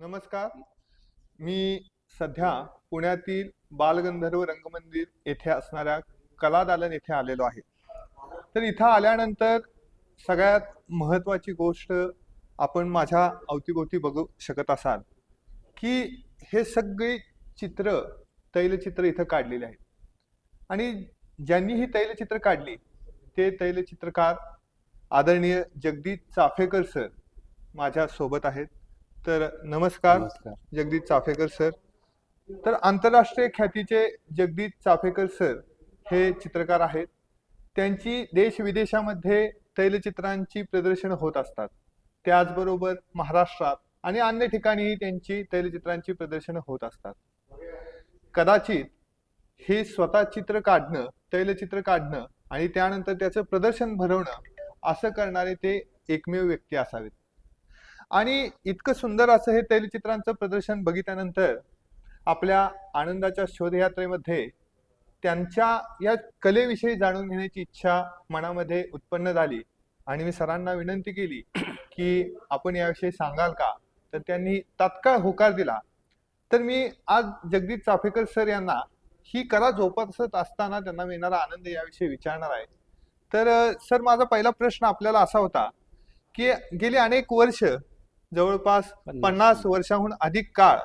नमस्कार. मी सध्या पुण्यातील बालगंधर्व रंगमंदिर येथे असणाऱ्या कलादालन येथे आलेलो आहे. तर इथं आल्यानंतर सगळ्यात महत्वाची गोष्ट आपण माझ्या अवतीभोवती बघू शकत असाल की हे सगळे चित्र तैलचित्र इथं काढलेले आहेत. आणि ज्यांनी ही तैलचित्र काढली ते तैलचित्रकार आदरणीय जगदीश चाफेकर सर माझ्या सोबत आहेत. तर नमस्कार नमस्कार. जगदीश चाफेकर सर. तर आंतरराष्ट्रीय ख्यातीचे जगदीश चाफेकर सर हे चित्रकार आहेत. त्यांची देश विदेशामध्ये तैलचित्रांची प्रदर्शन होत असतात. त्याचबरोबर महाराष्ट्रात आणि अन्य ठिकाणीही त्यांची तैलचित्रांची प्रदर्शनं होत असतात. कदाचित हे स्वतः चित्र काढणं तैलचित्र काढणं आणि त्यानंतर त्याचं प्रदर्शन भरवणं असं करणारे ते एकमेव व्यक्ती असावेत. आणि इतकं सुंदर असं हे तैलचित्रांचं प्रदर्शन बघितल्यानंतर आपल्या आनंदाच्या शोधयात्रेमध्ये त्यांच्या या कलेविषयी जाणून घेण्याची इच्छा मनामध्ये उत्पन्न झाली. आणि मी सरांना विनंती केली की आपण याविषयी सांगाल का? तर त्यांनी तात्काळ होकार दिला. तर मी आज जगदीश चाफेकर सर यांना ही कला जोपासत असताना त्यांना मिळणारा आनंद याविषयी विचारणार आहे. तर सर माझा पहिला प्रश्न आपल्याला असा होता की गेली अनेक वर्ष जवळपास पन्नास वर्षाहून अधिक काळ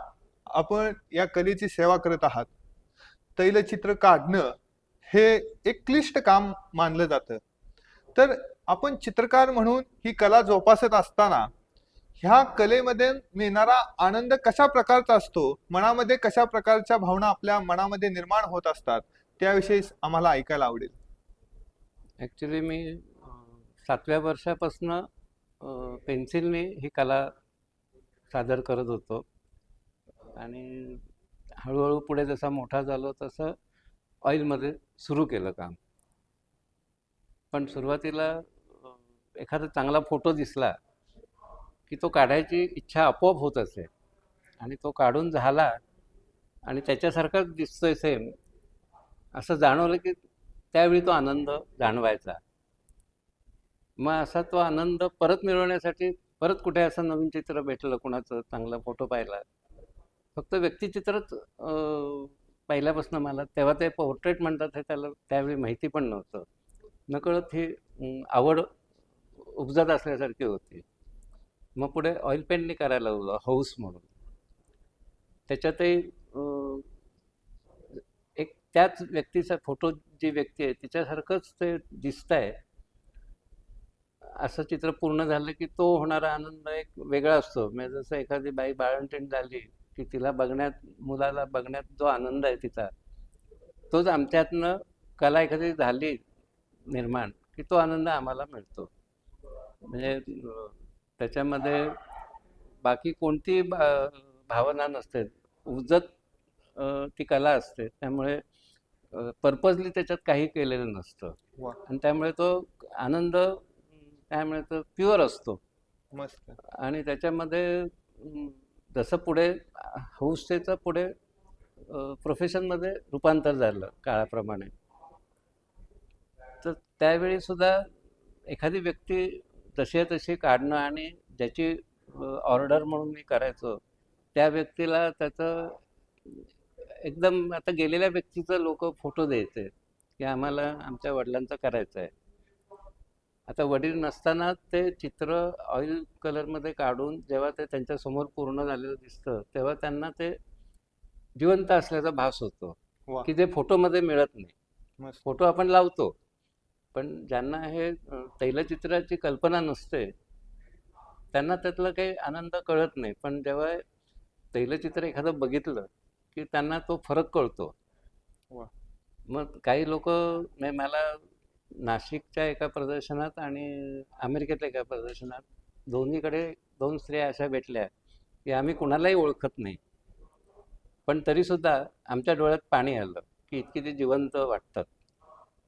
आपण या कलेची सेवा करत आहात. तैलचित्र काढणं हे एक क्लिष्ट काम मानलं जातं. तर आपण चित्रकार म्हणून ही कला जोपासत असताना ह्या कलेमध्ये मिळणारा आनंद कशा प्रकारचा असतो? मनामध्ये कशा प्रकारच्या भावना आपल्या मनामध्ये निर्माण होत असतात? त्याविषयी आम्हाला ऐकायला आवडेल. ॲक्च्युली मी सातव्या वर्षापासनं पेन्सिलने ही कला सादर करत होतो. आणि हळूहळू पुढे जसा मोठा झालो तसं ऑइलमध्ये सुरू केलं काम. पण सुरुवातीला एखादा चांगला फोटो दिसला की तो काढायची इच्छा आपोआप होत असे. आणि तो काढून झाला आणि त्याच्यासारखाच दिसतोय सेम असं जाणवलं की त्यावेळी तो आनंद जाणवायचा. मग असा तो आनंद परत मिळवण्यासाठी परत कुठे असं नवीन चित्र भेटलं कुणाचं चांगला फोटो पाहिला? फक्त व्यक्तिचित्रच पहिल्यापासून मला तेव्हा ते पोर्ट्रेट म्हणतात हे त्याला त्यावेळी माहिती पण नव्हतं. नकळत ही आवड उपजत असल्यासारखी होती. मग पुढे ऑइल पेंटने करायला लागलो हाऊस म्हणून. त्याच्यातही एक त्याच व्यक्तीचा फोटो जी व्यक्ती आहे तिच्यासारखंच ते दिसत आहे असं चित्र पूर्ण झालं की तो होणारा आनंद एक वेगळा असतो. म्हणजे जसं एखादी बाई बाळंटीण झाली की तिला बघण्यात मुलाला बघण्यात जो आनंद आहे तिचा तोच आमच्यातनं कला एखादी झाली निर्माण की तो आनंद आम्हाला मिळतो. म्हणजे त्याच्यामध्ये बाकी कोणती भावना नसते. उपजत अं, ती कला असते. त्यामुळे पर्पजली त्याच्यात काही केलेलं नसतं. आणि त्यामुळे तो आनंद अं, त्यामुळे तो प्युअर असतो. मस्त. आणि त्याच्यामध्ये जसं पुढे हौसेचं पुढे प्रोफेशनमध्ये रूपांतर झालं काळाप्रमाणे. तर त्यावेळी सुद्धा एखादी व्यक्ती जशी आहे तशी काढणं आणि ज्याची ऑर्डर म्हणून मी करायचो त्या व्यक्तीला त्याचं एकदम आता गेलेल्या व्यक्तीचं लोक फोटो द्यायचे की आम्हाला आमच्या वडिलांचं करायचं आहे आता वडील नसताना ते चित्र ऑइल कलरमध्ये काढून जेव्हा ते त्यांच्यासमोर पूर्ण झालेलं दिसतं तेव्हा त्यांना ते जिवंत असल्याचा भास होतो की जे फोटोमध्ये मिळत नाही. फोटो आपण लावतो पण ज्यांना हे तैलचित्राची कल्पना नसते त्यांना त्यातला काही आनंद कळत नाही. पण जेव्हा तैलचित्र एखादं बघितलं की त्यांना तो फरक कळतो. मग काही लोक मला नाशिकच्या एका प्रदर्शनात आणि अमेरिकेतल्या एका प्रदर्शनात दोन्हीकडे दोन स्त्रिया अशा भेटल्या की आम्ही कुणालाही ओळखत नाही. पण तरीसुद्धा आमच्या डोळ्यात पाणी आलं की इतकी ते जिवंत वाटतात.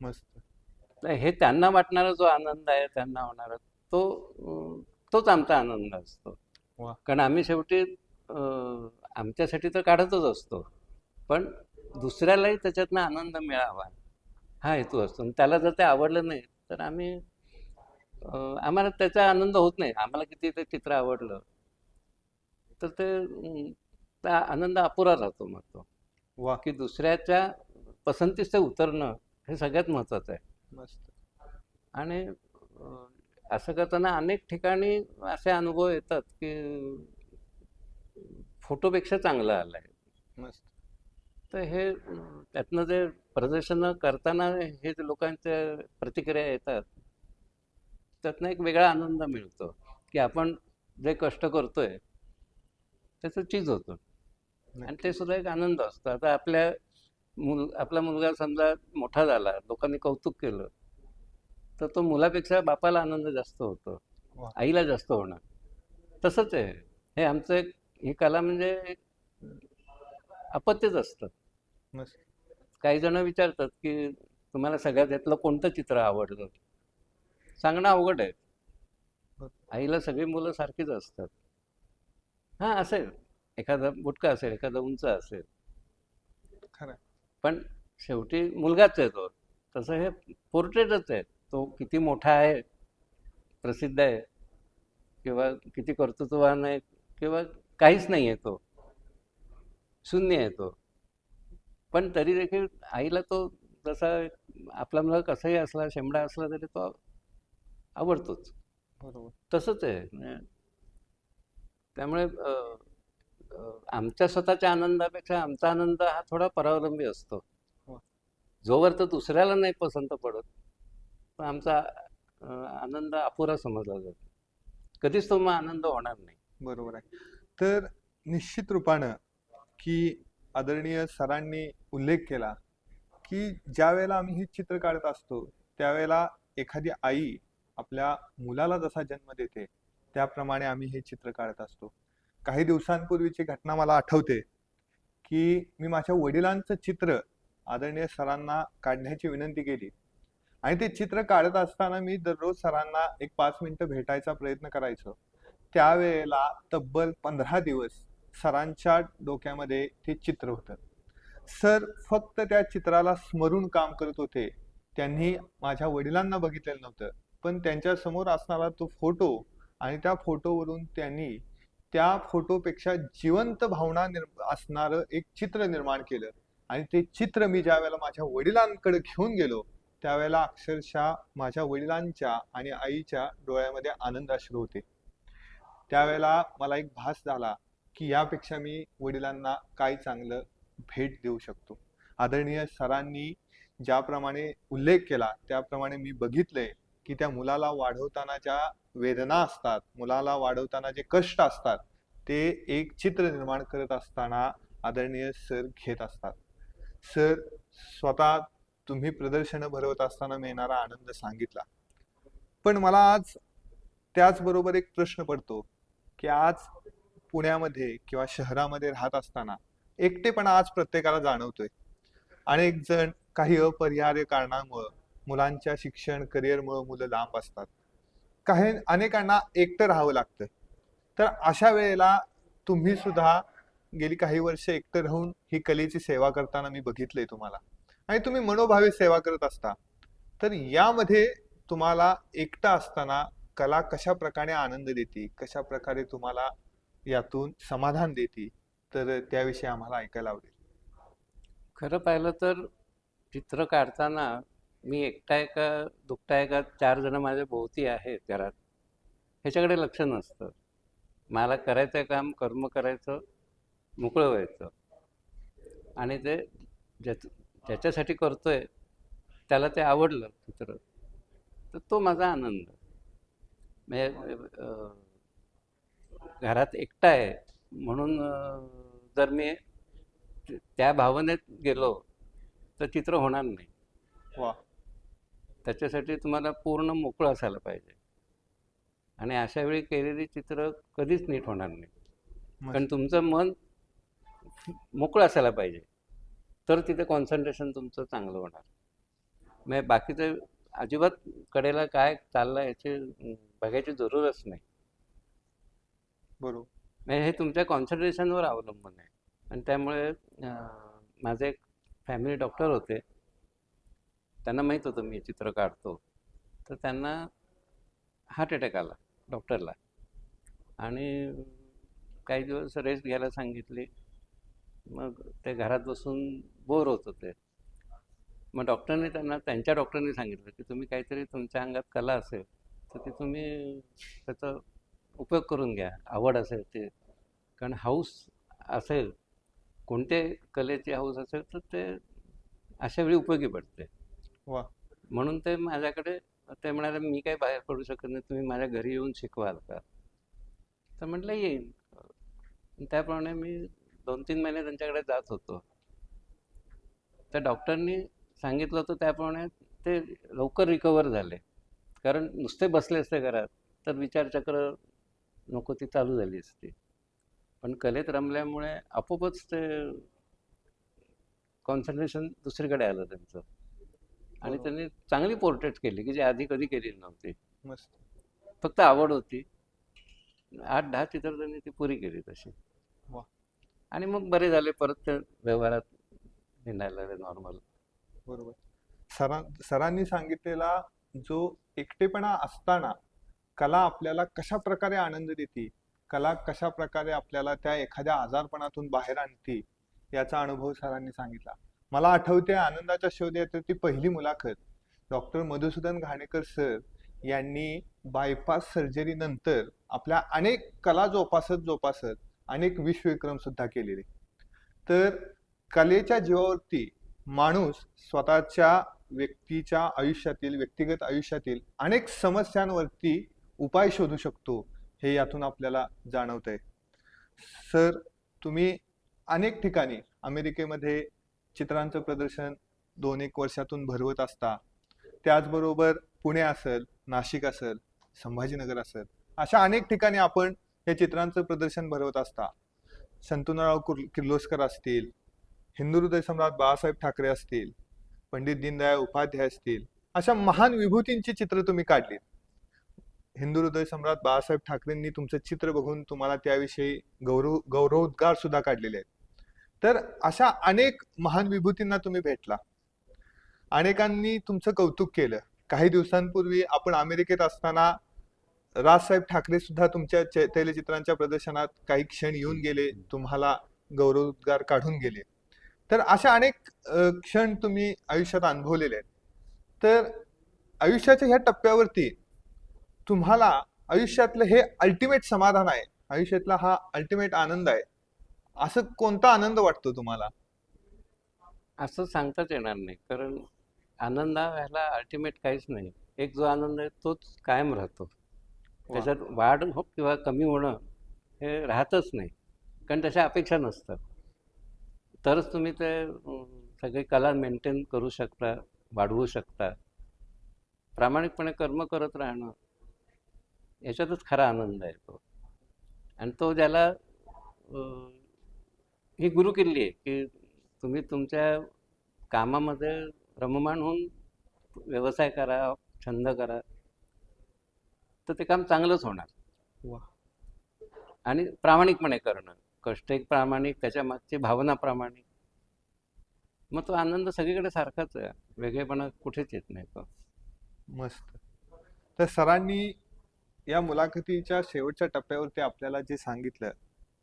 मस्त. हे त्यांना वाटणारा जो आनंद आहे त्यांना होणारा तो तोच आमचा आनंद असतो. कारण आम्ही शेवटी आमच्यासाठी तर काढतच असतो. पण दुसऱ्यालाही त्याच्यातनं आनंद मिळावा. हा हेतू असतो. त्याला जर ते आवडलं नाही तर आम्ही आम्हाला त्याचा आनंद होत नाही. आम्हाला किती ते चित्र आवडलं तर ते त्या आनंद अपुरा राहतो मग तो. वा की दुसऱ्याच्या पसंतीस ते उतरणं हे सगळ्यात महत्त्वाचं आहे. मस्त. आणि असं करताना अनेक ठिकाणी असे अनुभव येतात की फोटोपेक्षा चांगलं आलं आहे मस्त. तर हे त्यातनं जे प्रदर्शनं करताना हे जे लोकांच्या प्रतिक्रिया येतात त्यातनं एक वेगळा आनंद मिळतो की आपण जे कष्ट करतोय त्याचं चीज होतं. आणि. ते सुद्धा एक आनंद असतो. आता आपल्या मुल आपला मुलगा समजा मोठा झाला लोकांनी कौतुक केलं तर तो मुलापेक्षा बापाला आनंद जास्त होतो. आईला जास्त होणार. तसंच आहे. हे आमचं एक ही कला म्हणजे अपत्यच असतं. काही जण विचारतात की तुम्हाला सगळ्यात यातलं कोणतं चित्र आवडलं सांगणं अवघड आहे. बरं. आईला सगळी मुलं सारखीच असतात. हां असेल. एखादा बुटका असेल एखादा उंच असेल. खरं. पण शेवटी मुलगाच आहे तो. तसं हे पोर्ट्रेटच आहे. तो किती मोठा आहे प्रसिद्ध आहे किंवा किती कर्तृत्ववान आहे किंवा काहीच नाही आहे तो. शून्य आहे तो. पण तरी देखील आईला तो जसा आपला मुलगा कसाही असला शेंबडा असला तरी तो आवडतोच. बरोबर. तसंच आहे. म्हणजे त्यामुळे आमच्या स्वतःच्या आनंदापेक्षा आमचा आनंद हा थोडा परावलंबी असतो. हो. जोवर तर दुसऱ्याला नाही पसंत पडत पण आमचा आनंद अपुरा समजला जातो. कधीच तो मग आनंद होणार नाही. बरोबर आहे. तर निश्चित रूपानं की आदरणीय सरांनी उल्लेख केला की ज्या वेळेला आम्ही ही चित्र काढत असतो त्यावेळेला एखादी आई आपल्या मुलाला जसा जन्म देते त्याप्रमाणे आम्ही हे चित्र काढत असतो. काही दिवसांपूर्वीची घटना मला आठवते की मी माझ्या वडिलांचं चित्र आदरणीय सरांना काढण्याची विनंती केली. आणि ते चित्र काढत असताना मी दररोज सरांना एक पाच मिनिटं भेटायचा प्रयत्न करायचो. त्यावेळेला तब्बल पंधरा दिवस सरांच्या डोक्यामध्ये ते चित्र होतं. सर फक्त त्या चित्राला स्मरून काम करत होते. त्यांनी माझ्या वडिलांना बघितलेलं नव्हतं. पण त्यांच्यासमोर असणारा तो फोटो आणि त्या फोटोवरून त्यांनी त्या फोटोपेक्षा जिवंत भावना निर्म असणारं एक चित्र निर्माण केलं. आणि ते चित्र मी ज्या वेळेला माझ्या वडिलांकडे घेऊन गेलो त्यावेळेला अक्षरशः माझ्या वडिलांच्या आणि आईच्या डोळ्यामध्ये आनंदाश्रू होते. त्यावेळेला मला एक भास झाला. की यापेक्षा मी वडिलांना काय चांगलं भेट देऊ शकतो. आदरणीय सरांनी ज्याप्रमाणे उल्लेख केला त्याप्रमाणे मी बघितलंय की त्या मुलाला वाढवताना ज्या वेदना असतात मुलाला वाढवताना जे कष्ट असतात ते एक चित्र निर्माण करत असताना आदरणीय सर घेत असतात. सर स्वतः तुम्ही प्रदर्शनं भरवत असताना मिळणारा आनंद सांगितला. पण मला आज त्याचबरोबर एक प्रश्न पडतो की आज पुण्यामध्ये किंवा शहरामध्ये राहत असताना एकटेपणा आज प्रत्येकाला जाणवतोय. अनेक जण काही अपरिहार्य कारणामुळं मुलांच्या शिक्षण करिअरमुळं मुलं लांब असतात. काही अनेकांना एकटं राहावं लागतं. तर अशा वेळेला तुम्ही सुद्धा गेली काही वर्ष एकटं राहून ही कलेची सेवा करताना मी बघितलंय तुम्हाला. आणि तुम्ही मनोभावे सेवा करत असता. तर यामध्ये तुम्हाला एकटा असताना कला कशा प्रकारे आनंद देते? कशा प्रकारे तुम्हाला यातून समाधान देते तर त्याविषयी आम्हाला ऐकायला आवडेल. खरं पाहिलं तर चित्र काढताना मी एकटा आहे का दुकटा आहे का चार जण माझ्या भोवती आहेत घरात. ह्याच्याकडे लक्ष नसतं. मला करायचं आहे काम कर्म करायचं मोकळं व्हायचं. आणि ते ज्याच ज्याच्यासाठी करतोय त्याला ते आवडलं चित्र तर तो माझा आनंद. म्हणजे घरात एकटा आहे. म्हणून जर मी त्या भावनेत गेलो तर चित्र होणार नाही. वा. त्याच्यासाठी तुम्हाला पूर्ण मोकळं असायला पाहिजे. आणि अशा वेळी केलेली चित्र कधीच नीट होणार नाही. कारण. तुमचं मन मोकळं असायला पाहिजे. तर तिथे कॉन्सन्ट्रेशन तुमचं चांगलं होणार. म्हणजे बाकीचं अजिबात कडेला काय चाललं याची बघायची जरूरच नाही. बरोबर. म्हणजे हे तुमच्या कॉन्सन्ट्रेशनवर अवलंबून आहे. आणि त्यामुळे माझे एक फॅमिली डॉक्टर होते. त्यांना माहीत होतं मी चित्र काढतो. तर त्यांना हार्ट अटॅक आला डॉक्टरला. आणि काही दिवस रेस्ट घ्यायला सांगितली. मग ते घरात बसून बोर होत होते. मग डॉक्टरने त्यांना त्यांच्या डॉक्टरने सांगितलं की तुम्ही काहीतरी तुमच्या अंगात कला असेल तर ती तुम्ही त्याचं उपयोग करून घ्या आवड असेल ते. कारण हाऊस असेल कोणते कलेची हाऊस असेल तर ते अशा वेळी उपयोगी पडते. वा. म्हणून ते माझ्याकडे ते म्हणाले मी काही बाहेर पडू शकत नाही तुम्ही माझ्या घरी येऊन शिकवाल का? तर म्हटलं येईन. त्याप्रमाणे मी दोन तीन महिने त्यांच्याकडे जात होतो. त्या डॉक्टरनी सांगितलं होतं त्याप्रमाणे ते लवकर रिकवर झाले. कारण नुसते बसले असते घरात तर विचारचक्र नको ती चालू झाली असती. पण कलेत रमल्यामुळे आपोआपच ते कॉन्सन्ट्रेशन दुसरीकडे आलं त्यांचं. आणि. त्यांनी चांगली पोर्ट्रेट केली की जी आधी कधी केली नव्हती. मस्त. फक्त आवड होती. आठ दहा चित्र त्यांनी ती पुरी केली तशी. आणि मग बरे झाले परत ते व्यवहारात निघायला नॉर्मल बरोबर. सरां सरांनी सांगितलेला जो एकटेपणा असताना कला आपल्याला कशा प्रकारे आनंद देते? कला कशा प्रकारे आपल्याला त्या एखाद्या आजारपणातून बाहेर आणते? याचा अनुभव सरांनी सांगितला. मला आठवते आनंदाच्या शोध ती पहिली मुलाखत. डॉक्टर मधुसूदन घाणेकर सर यांनी बायपास सर्जरी नंतर आपल्या अनेक कला जोपासत जोपासत अनेक विश्वविक्रम सुद्धा केलेले. तर कलेच्या जीवावरती माणूस स्वतःच्या व्यक्तीच्या आयुष्यातील व्यक्तिगत आयुष्यातील अनेक समस्यांवरती उपाय शोधू शकतो हे यातून आपल्याला जाणवत आहे सर तुम्ही अनेक ठिकाणी अमेरिकेमध्ये चित्रांचं प्रदर्शन दोन एक वर्षातून भरवत असता. त्याचबरोबर पुणे असेल नाशिक असेल संभाजीनगर असेल अशा अनेक ठिकाणी आपण हे चित्रांचं प्रदर्शन भरवत असता. शंतनुराव किर्लोस्कर असतील हिंदू हृदय सम्राट बाळासाहेब ठाकरे असतील पंडित दीनदयाळ उपाध्याय असतील अशा महान विभूतींची चित्र तुम्ही काढलीत. हिंदू हृदय सम्राट बाळासाहेब ठाकरेंनी तुमचं चित्र बघून तुम्हाला त्याविषयी गौरव गौरवोद्गार सुद्धा काढलेले आहेत. तर अशा अनेक महान विभूतींना तुम्ही भेटला. अनेकांनी तुमचं कौतुक केलं. काही दिवसांपूर्वी आपण अमेरिकेत असताना राजसाहेब ठाकरे सुद्धा तुमच्या तैलचित्रांच्या प्रदर्शनात काही क्षण येऊन गेले. तुम्हाला गौरवोद्गार काढून गेले. तर अशा अनेक क्षण तुम्ही आयुष्यात अनुभवलेले आहेत. तर आयुष्याच्या ह्या टप्प्यावरती तुम्हाला आयुष्यातलं हे अल्टिमेट समाधान आहे. आयुष्यातला हा अल्टिमेट आनंद आहे. असं कोणता आनंद वाटतो तुम्हाला? असं सांगताच येणार नाही. कारण आनंद हा ह्याला अल्टिमेट काहीच नाही. एक जो आनंद आहे तोच कायम राहतो. त्याच्यात वाढ हो किंवा कमी होणं हे राहतच नाही. कारण तशा अपेक्षा नसतात. तरच तुम्ही ते सगळी कला मेंटेन करू शकता वाढवू शकता. प्रामाणिकपणे कर्म करत राहणं याच्यातच खरा आनंद आहे तो. आणि तो ज्याला ही गुरुकिल्ली आहे की तुम्ही तुमच्या कामामध्ये रममाण होऊन व्यवसाय करा छंद करा तर ते काम चांगलंच होणार. आणि प्रामाणिकपणे करणं. कष्ट एक प्रामाणिक त्याच्या मागची भावना प्रामाणिक. मग तो आनंद सगळीकडे सारखाच आहे. वेगळेपणा कुठेच येत नाही तो. मस्त. तर सरांनी या मुलाखतीच्या शेवटच्या टप्प्यावरती आपल्याला जे सांगितलं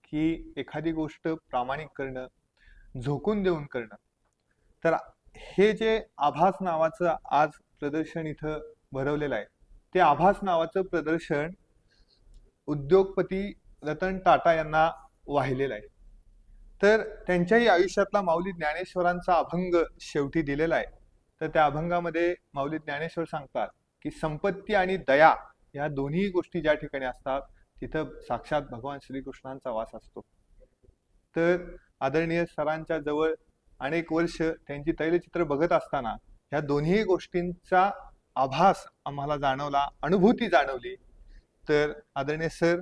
की एखादी गोष्ट प्रामाणिक करणं झोकून देऊन करणं तर हे जे आभास नावाचं आज प्रदर्शन इथं भरवलेलं आहे ते आभास नावाचं प्रदर्शन उद्योगपती रतन टाटा यांना वाहिलेलं आहे. तर त्यांच्याही आयुष्यातला माऊली ज्ञानेश्वरांचा अभंग शेवटी दिलेला आहे. तर त्या अभंगामध्ये माऊली ज्ञानेश्वर सांगतात की संपत्ती आणि दया या दोन्ही गोष्टी ज्या ठिकाणी असतात तिथं साक्षात भगवान श्रीकृष्णांचा वास असतो. तर आदरणीय सरांच्या जवळ अनेक वर्ष त्यांची तैलचित्र बघत असताना ह्या दोन्ही गोष्टींचा आभास आम्हाला जाणवला अनुभूती जाणवली. तर आदरणीय सर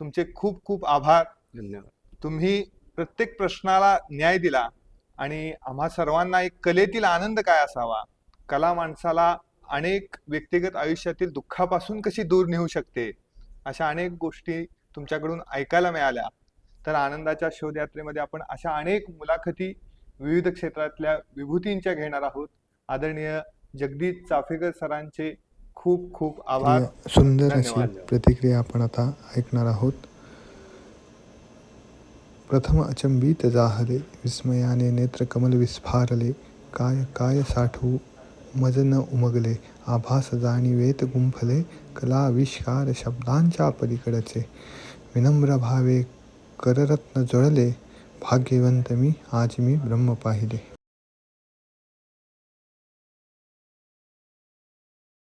तुमचे खूप खूप आभार. धन्यवाद. तुम्ही प्रत्येक प्रश्नाला न्याय दिला आणि आम्हा सर्वांना एक कलेतील आनंद काय असावा? कला माणसाला अनेक व्यक्तिगत आयुष्यातील दुःखापासून कशी दूर नेऊ शकते? अशा अनेक गोष्टी तुमच्याकडून ऐकायला मिळाल्या. तर आनंदाच्या शोधयात्रेमध्ये आपण अशा अनेक मुलाखती विविध क्षेत्रातल्या विभूतींच्या घेणार आहोत. आदरणीय जगदीश चाफेकर सरांचे खूप खूप आभार. सुंदर अशी. प्रतिक्रिया आपण आता ऐकणार आहोत. प्रथम अचंबित जाहले विस्मयाने नेत्र कमल विस्फारले काय काय साठवू मज न उमगले आभास जाणीवेत गुंफले कलाविष्कार शब्दांच्या पलीकडचे. विनम्र भावे कररत्न जळले भाग्यवंत मी आज मी ब्रह्म पाहिले.